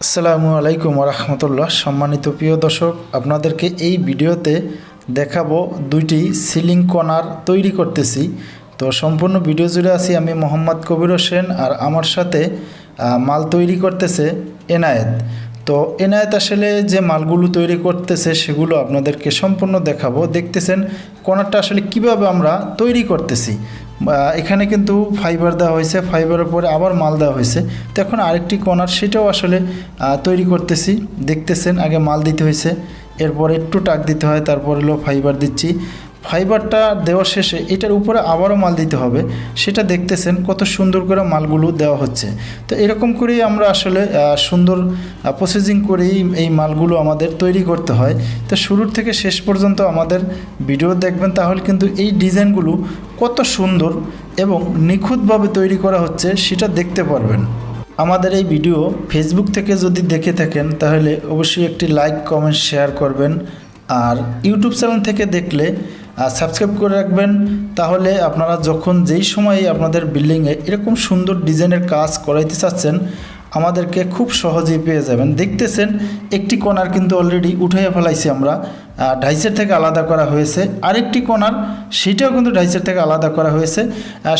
আসসালামু আলাইকুম রহমতুল্লাহ সম্মানিত প্রিয় দর্শক, আপনাদেরকে এই ভিডিওতে দেখাবো দুইটি সিলিং কর্নার তৈরি করতেছি। তো সম্পূর্ণ ভিডিও জুড়ে আছি আমি মোহাম্মদ কবির হোসেন আর আমার সাথে মাল তৈরি করতেছে এনায়েত। তো এনায়েত আসলে যে মালগুলো তৈরি করতেছে সেগুলো আপনাদেরকে সম্পূর্ণ দেখাবো। দেখতেছেন কর্নারটা আসলে কীভাবে আমরা তৈরি করতেছি। এখানে কিন্তু ফাইবার দেওয়া হয়েছে ফাইবারের পরে আবার মাল দেওয়া হয়েছে। তো এখন আরেকটি কর্নার সেটাও আসলে তৈরি করতেছি। দেখতেছেন, আগে মাল দিতে হয়েছে, এরপর একটু টাক দিতে হয়, তারপর হলো ফাইবার দিচ্ছি। ফাইবারটা দেওয়ার শেষে এটার উপরে আবারও মাল দিতে হবে। সেটা দেখতেছেন কত সুন্দর করে মালগুলো দেওয়া হচ্ছে। তো এরকম করেই আমরা আসলে সুন্দর প্রসেসিং করেই এই মালগুলো আমাদের তৈরি করতে হয়। তো শুরুর থেকে শেষ পর্যন্ত আমাদের ভিডিও দেখবেন, তাহলে কিন্তু এই ডিজাইনগুলো কত সুন্দর এবং নিখুঁতভাবে তৈরি করা হচ্ছে সেটা দেখতে পারবেন। আমাদের এই ভিডিও ফেসবুক থেকে যদি দেখে থাকেন, তাহলে অবশ্যই একটি লাইক কমেন্ট শেয়ার করবেন। আর ইউটিউব চ্যানেল থেকে দেখলে সাবস্ক্রাইব করে রাখবেন, তাহলে আপনারা যখন যেই সময় আপনাদের বিল্ডিংয়ে এরকম সুন্দর ডিজাইনের কাজ করাইতে চাচ্ছেন আমাদেরকে খুব সহজেই পেয়ে যাবেন। দেখতেছেন, একটি কণার কিন্তু অলরেডি উঠাইয়া ফেলাইছি আমরা। ডাইসের থেকে আলাদা করা হয়েছে। আরেকটি কোনার সেটাও কিন্তু ডাইসের থেকে আলাদা করা হয়েছে।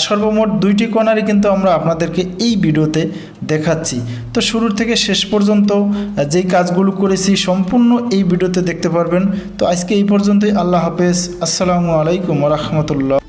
সর্বমোট দুইটি কোনারই কিন্তু আমরা আপনাদেরকে এই ভিডিওতে দেখাচ্ছি। তো শুরুর থেকে শেষ পর্যন্ত যেই কাজগুলো করেছি সম্পূর্ণ এই ভিডিওতে দেখতে পারবেন। তো আজকে এই পর্যন্তই। আল্লাহ হাফেজ। আসসালামু আলাইকুম রহমতুল্লাহ।